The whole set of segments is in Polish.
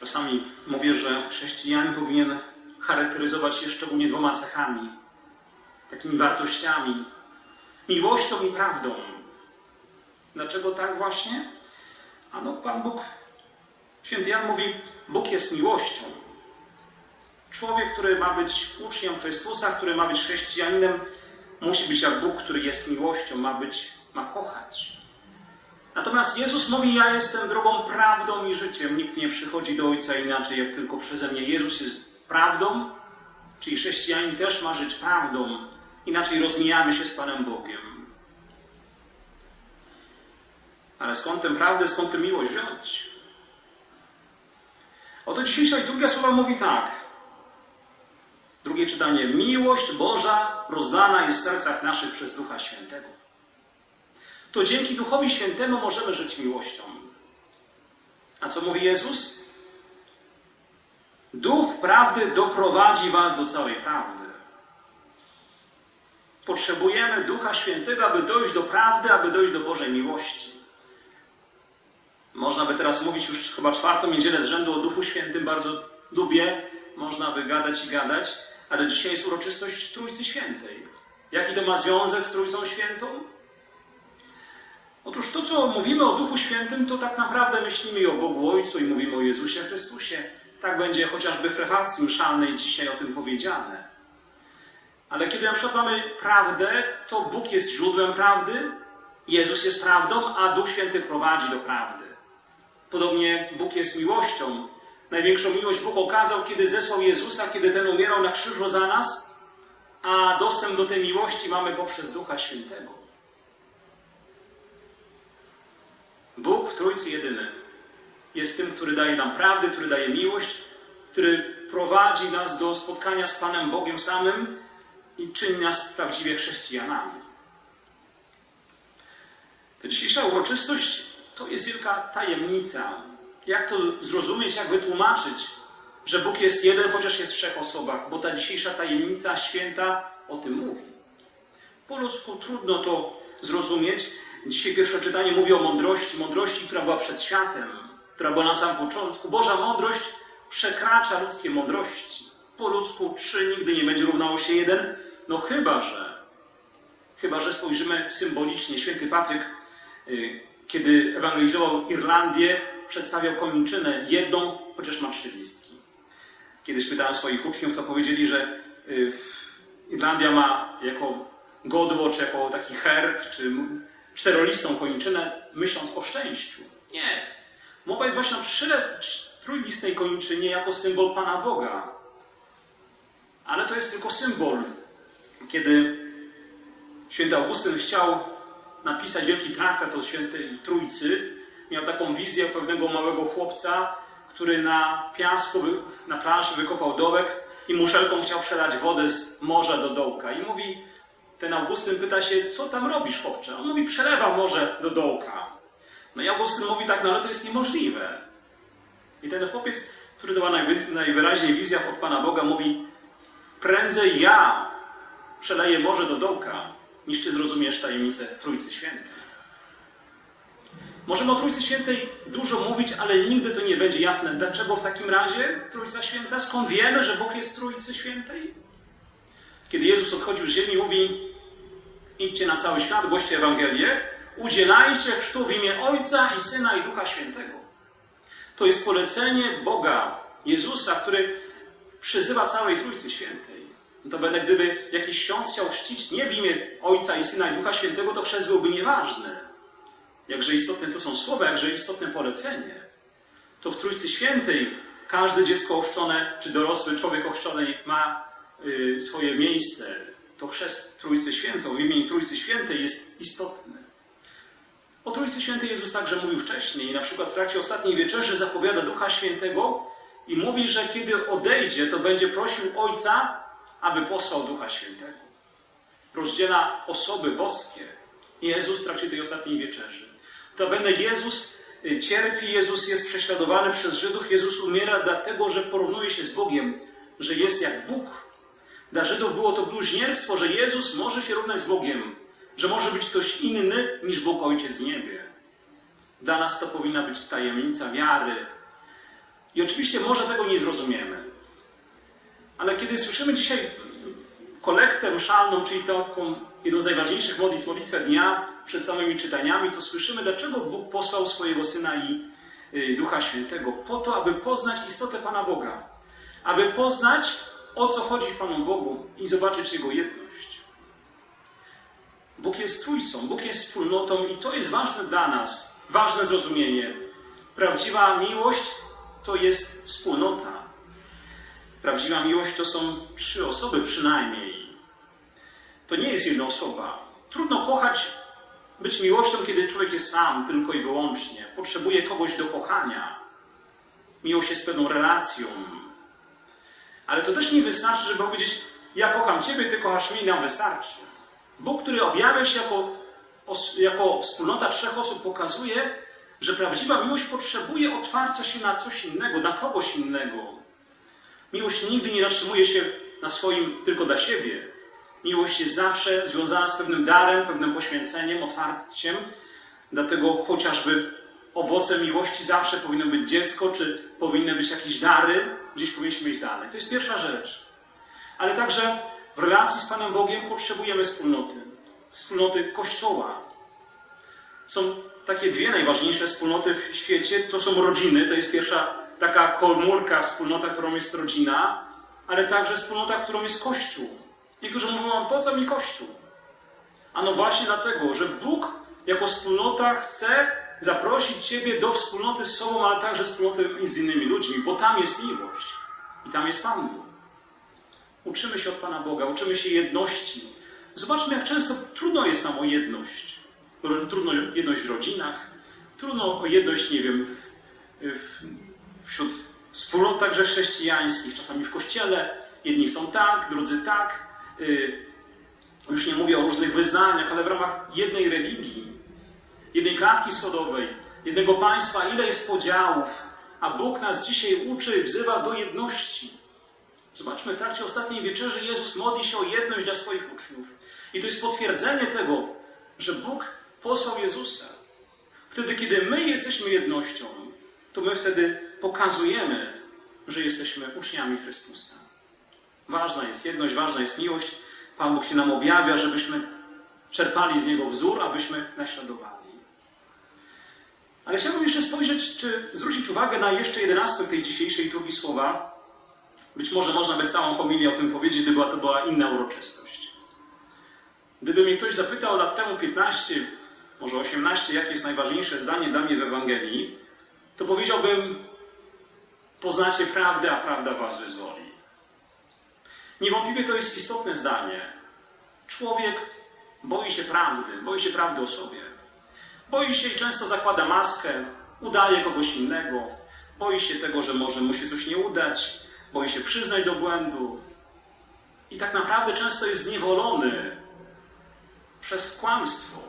Czasami mówię, że chrześcijanin powinien charakteryzować się szczególnie dwoma cechami, takimi wartościami miłością i prawdą. Dlaczego tak właśnie? Ano, Pan Bóg, święty Jan mówi, Bóg jest miłością. Człowiek, który ma być uczniem Chrystusa, który ma być chrześcijaninem, musi być jak Bóg, który jest miłością, ma być, ma kochać. Natomiast Jezus mówi, ja jestem drogą, prawdą i życiem. Nikt nie przychodzi do Ojca inaczej, jak tylko przeze mnie. Jezus jest prawdą, czyli chrześcijanin też ma żyć prawdą. Inaczej rozmijamy się z Panem Bogiem. Ale skąd tę prawdę, skąd tę miłość wziąć? Oto dzisiejsza liturgia słowa mówi tak. Drugie czytanie. Miłość Boża rozdana jest w sercach naszych przez Ducha Świętego. To dzięki Duchowi Świętemu możemy żyć miłością. A co mówi Jezus? Duch prawdy doprowadzi was do całej prawdy. Potrzebujemy Ducha Świętego, aby dojść do prawdy, aby dojść do Bożej miłości. Można by teraz mówić już chyba czwartą niedzielę z rzędu o Duchu Świętym, bardzo lubię, można by gadać i gadać, ale dzisiaj jest uroczystość Trójcy Świętej. Jaki to ma związek z Trójcą Świętą? Otóż to, co mówimy o Duchu Świętym, to tak naprawdę myślimy i o Bogu Ojcu i mówimy o Jezusie Chrystusie. Tak będzie chociażby w prefacji mszalnej dzisiaj o tym powiedziane. Ale kiedy na przykład mamy prawdę, to Bóg jest źródłem prawdy, Jezus jest prawdą, a Duch Święty prowadzi do prawdy. Podobnie Bóg jest miłością. Największą miłość Bóg okazał, kiedy zesłał Jezusa, kiedy ten umierał na krzyżu za nas, a dostęp do tej miłości mamy poprzez Ducha Świętego. Bóg w Trójcy Jedyny jest tym, który daje nam prawdę, który daje miłość, który prowadzi nas do spotkania z Panem Bogiem samym i czyni nas prawdziwie chrześcijanami. Ta dzisiejsza uroczystość to jest wielka tajemnica. Jak to zrozumieć, jak wytłumaczyć, że Bóg jest jeden, chociaż jest w trzech osobach, bo ta dzisiejsza tajemnica święta o tym mówi. Po ludzku trudno to zrozumieć. Dzisiaj pierwsze czytanie mówi o mądrości, mądrości, która była przed światem, która była na samym początku. Boża mądrość przekracza ludzkie mądrości. Po ludzku trzy nigdy nie będzie równało się jeden, no chyba, że chyba, że spojrzymy symbolicznie. Święty Patryk, y, kiedy ewangelizował Irlandię, przedstawiał kończynę jedną, chociaż ma trzy listki. Kiedyś pytałem swoich uczniów, to powiedzieli, że y, Irlandia ma jako godło, czy jako taki herb, czy czterolistą kończynę, myśląc o szczęściu. Nie. Mowa jest właśnie o trójlistnej kończynie jako symbol Pana Boga. Ale to jest tylko symbol. Kiedy święty Augustyn chciał napisać wielki traktat o świętej Trójcy, miał taką wizję pewnego małego chłopca, który na piasku, na planszy wykopał dołek i muszelką chciał przelać wodę z morza do dołka. I mówi, ten Augustyn pyta się, co tam robisz, chłopcze? On mówi, przelewa morze do dołka. No i Augustyn mówi tak, no ale to jest niemożliwe. I ten chłopiec, który to ma najwyraźniej w wizjach od Pana Boga, mówi, prędzej ja przeleję morze do dołka, niż Ty zrozumiesz tajemnicę Trójcy Świętej. Możemy o Trójcy Świętej dużo mówić, ale nigdy to nie będzie jasne. Dlaczego w takim razie Trójca Święta? Skąd wiemy, że Bóg jest Trójcy Świętej? Kiedy Jezus odchodził z ziemi, mówi: Idźcie na cały świat, głoście Ewangelię, udzielajcie chrztu w imię Ojca i Syna i Ducha Świętego. To jest polecenie Boga, Jezusa, który przyzywa całej Trójcy Świętej. To będę, gdyby jakiś ksiądz chciał chrzcić nie w imię Ojca i Syna i Ducha Świętego, to chrzest byłby nieważny. Jakże istotne to są słowa, jakże istotne polecenie. To w Trójcy Świętej każde dziecko ochrzczone, czy dorosły człowiek ochrzczony ma y, swoje miejsce. To chrzest Trójcy Świętą, w imieniu Trójcy Świętej jest istotny. O Trójcy Świętej Jezus także mówił wcześniej. Na przykład w trakcie ostatniej wieczerzy zapowiada Ducha Świętego i mówi, że kiedy odejdzie, to będzie prosił Ojca, aby posłał Ducha Świętego. Rozdziela osoby boskie. Jezus w trakcie tej ostatniej wieczerzy. To będę Jezus cierpi, Jezus jest prześladowany przez Żydów, Jezus umiera dlatego, że porównuje się z Bogiem, że jest jak Bóg. Dla Żydów było to bluźnierstwo, że Jezus może się równać z Bogiem, że może być ktoś inny niż Bóg Ojciec w niebie. Dla nas to powinna być tajemnica wiary. I oczywiście może tego nie zrozumiemy. Ale kiedy słyszymy dzisiaj kolektę mszalną, czyli taką jedną z najważniejszych modlitw, modlitwę dnia przed samymi czytaniami, to słyszymy, dlaczego Bóg posłał swojego Syna i y, Ducha Świętego. Po to, aby poznać istotę Pana Boga. Aby poznać, o co chodzi Panu Bogu i zobaczyć Jego jedność. Bóg jest Trójcą, Bóg jest wspólnotą i to jest ważne dla nas, ważne zrozumienie. Prawdziwa miłość to jest wspólnota. Prawdziwa miłość to są trzy osoby przynajmniej. To nie jest jedna osoba. Trudno kochać, być miłością, kiedy człowiek jest sam, tylko i wyłącznie. Potrzebuje kogoś do kochania. Miłość jest pewną relacją. Ale to też nie wystarczy, żeby powiedzieć, ja kocham Ciebie, Ty kochasz mnie nam wystarczy. Bóg, który objawia się jako, jako wspólnota trzech osób, pokazuje, że prawdziwa miłość potrzebuje otwarcia się na coś innego, na kogoś innego. Miłość nigdy nie zatrzymuje się na swoim tylko dla siebie. Miłość jest zawsze związana z pewnym darem, pewnym poświęceniem, otwarciem. Dlatego chociażby owocem miłości zawsze powinno być dziecko, czy powinny być jakieś dary, gdzieś powinniśmy iść dalej. To jest pierwsza rzecz. Ale także w relacji z Panem Bogiem potrzebujemy wspólnoty. Wspólnoty Kościoła. Są takie dwie najważniejsze wspólnoty w świecie. To są rodziny, to jest pierwsza taka komórka, wspólnota, którą jest rodzina, ale także wspólnota, którą jest Kościół. Niektórzy mówią, po co mi Kościół? Ano właśnie dlatego, że Bóg jako wspólnota chce zaprosić Ciebie do wspólnoty z sobą, ale także wspólnoty z innymi ludźmi, bo tam jest miłość i tam jest Pan Bóg. Uczymy się od Pana Boga, uczymy się jedności. Zobaczmy, jak często trudno jest nam o jedność. Trudno jedność w rodzinach, trudno o jedność, nie wiem, w, w, wśród wspólnot także chrześcijańskich, czasami w kościele. Jedni są tak, drudzy tak. Y, Już nie mówię o różnych wyznaniach, ale w ramach jednej religii, jednej klatki schodowej, jednego państwa, ile jest podziałów, a Bóg nas dzisiaj uczy, wzywa do jedności. Zobaczmy, w trakcie ostatniej wieczerzy Jezus modli się o jedność dla swoich uczniów. I to jest potwierdzenie tego, że Bóg posłał Jezusa. Wtedy, kiedy my jesteśmy jednością, to my wtedy pokazujemy, że jesteśmy uczniami Chrystusa. Ważna jest jedność, ważna jest miłość. Pan Bóg się nam objawia, żebyśmy czerpali z Niego wzór, abyśmy naśladowali. Ale chciałbym jeszcze spojrzeć, czy zwrócić uwagę na jeszcze jedenastkę tej dzisiejszej liturgii słowa. Być może można by całą homilię o tym powiedzieć, gdyby to była inna uroczystość. Gdyby mnie ktoś zapytał lat temu 15, może 18, jakie jest najważniejsze zdanie dla mnie w Ewangelii, to powiedziałbym: Poznacie prawdę, a prawda was wyzwoli. Niewątpliwie to jest istotne zdanie. Człowiek boi się prawdy, boi się prawdy o sobie. Boi się i często zakłada maskę, udaje kogoś innego, boi się tego, że może mu się coś nie udać, boi się przyznać do błędu. I tak naprawdę często jest zniewolony przez kłamstwo.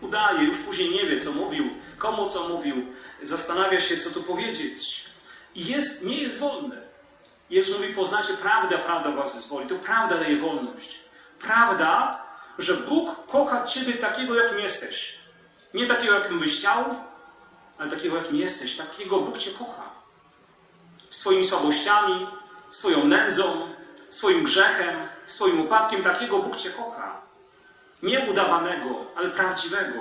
Udaje, już później nie wie, co mówił, komu co mówił, zastanawia się, co tu powiedzieć. I jest, nie jest wolny. Jezus mówi, poznacie prawdę, prawda was wyzwoli. To prawda daje wolność. Prawda, że Bóg kocha Ciebie takiego, jakim jesteś. Nie takiego, jakim byś chciał, ale takiego, jakim jesteś. Takiego Bóg Cię kocha. Z Twoimi słabościami, z Twoją nędzą, swoim grzechem, swoim upadkiem. Takiego Bóg Cię kocha. Nie udawanego, ale prawdziwego.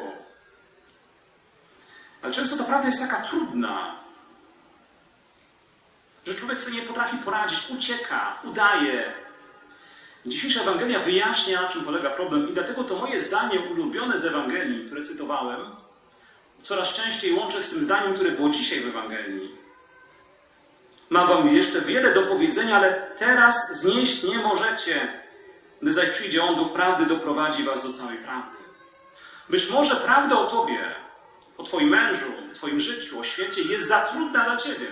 Ale często ta prawda jest taka trudna, że człowiek sobie nie potrafi poradzić, ucieka, udaje. Dzisiejsza Ewangelia wyjaśnia, czym polega problem, i dlatego to moje zdanie ulubione z Ewangelii, które cytowałem, coraz częściej łączę z tym zdaniem, które było dzisiaj w Ewangelii. Mam wam jeszcze wiele do powiedzenia, ale teraz znieść nie możecie, gdy zaś przyjdzie On, Duch Prawdy, doprowadzi was do całej prawdy. Być może prawda o tobie, o twoim mężu, o twoim życiu, o świecie jest za trudna dla ciebie.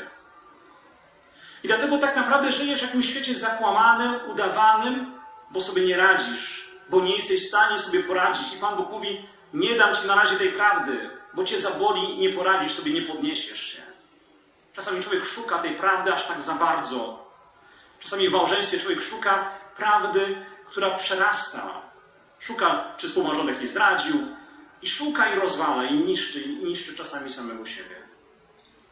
I dlatego tak naprawdę żyjesz w jakimś świecie zakłamanym, udawanym, bo sobie nie radzisz, bo nie jesteś w stanie sobie poradzić. I Pan Bóg mówi: Nie dam ci na razie tej prawdy, bo cię zaboli i nie poradzisz sobie, nie podniesiesz się. Czasami człowiek szuka tej prawdy aż tak za bardzo. Czasami w małżeństwie człowiek szuka prawdy, która przerasta. Szuka, czy współmałżonek nie zdradził, i szuka i rozwala, i niszczy, i niszczy czasami samego siebie.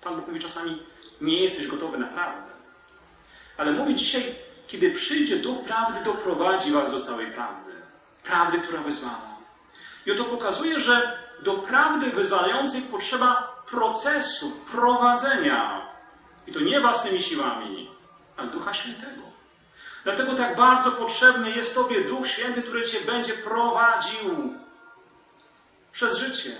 Pan Bóg mówi czasami, Nie jesteś gotowy naprawdę. Ale mówi dzisiaj, kiedy przyjdzie Duch Prawdy, doprowadzi was do całej prawdy. Prawdy, która wyzwala. I oto pokazuje, że do prawdy wyzwalającej potrzeba procesu, prowadzenia. I to nie własnymi siłami, ale Ducha Świętego. Dlatego tak bardzo potrzebny jest Tobie Duch Święty, który Cię będzie prowadził przez życie.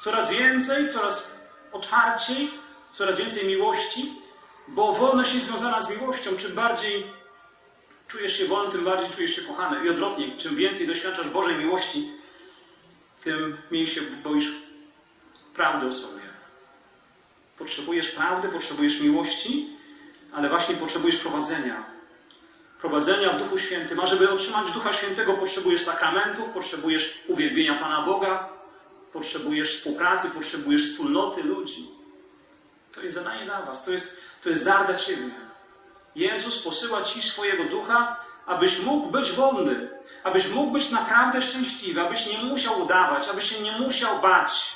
Coraz więcej, coraz otwarciej, coraz więcej miłości, bo wolność jest związana z miłością. Czym bardziej czujesz się wolny, tym bardziej czujesz się kochany. I odwrotnie, czym więcej doświadczasz Bożej miłości, tym mniej się boisz prawdy o sobie. Potrzebujesz prawdy, potrzebujesz miłości, ale właśnie potrzebujesz prowadzenia. Prowadzenia w Duchu Świętym. A żeby otrzymać Ducha Świętego, potrzebujesz sakramentów, potrzebujesz uwielbienia Pana Boga, potrzebujesz współpracy, potrzebujesz wspólnoty ludzi. To jest zadanie dla Was, to jest, to jest dar dla Ciebie. Jezus posyła Ci swojego Ducha, abyś mógł być wolny, abyś mógł być naprawdę szczęśliwy, abyś nie musiał udawać, abyś się nie musiał bać.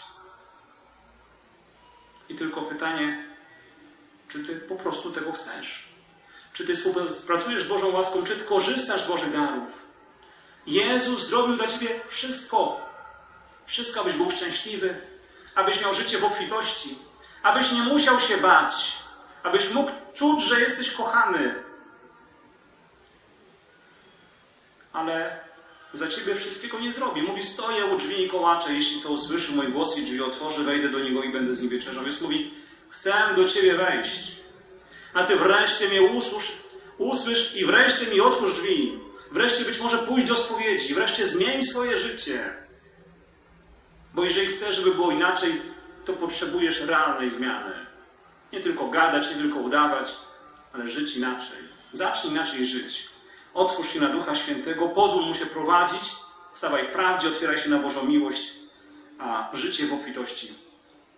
I tylko pytanie, czy Ty po prostu tego chcesz? Czy Ty współpracujesz z Bożą łaską, czy Ty korzystasz z Bożych darów? Jezus zrobił dla Ciebie wszystko. Wszystko, abyś był szczęśliwy, abyś miał życie w obfitości, abyś nie musiał się bać, abyś mógł czuć, że jesteś kochany. Ale za ciebie wszystkiego nie zrobi. Mówi, stoję u drzwi i kołaczę, jeśli to usłyszy mój głos i drzwi otworzy, wejdę do niego i będę z nim wieczerzał. Więc mówi, chcę do ciebie wejść. A ty wreszcie mnie usłysz, usłysz i wreszcie mi otwórz drzwi. Wreszcie być może pójść do spowiedzi, wreszcie zmień swoje życie. Bo jeżeli chcesz, żeby było inaczej, to potrzebujesz realnej zmiany. Nie tylko gadać, nie tylko udawać, ale żyć inaczej. Zacznij inaczej żyć. Otwórz się na Ducha Świętego, pozwól Mu się prowadzić, stawaj w prawdzie, otwieraj się na Bożą miłość, a życie w obfitości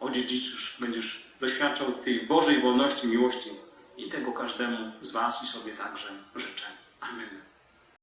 odziedziczysz, będziesz doświadczał tej Bożej wolności, miłości i tego każdemu z Was i sobie także życzę. Amen.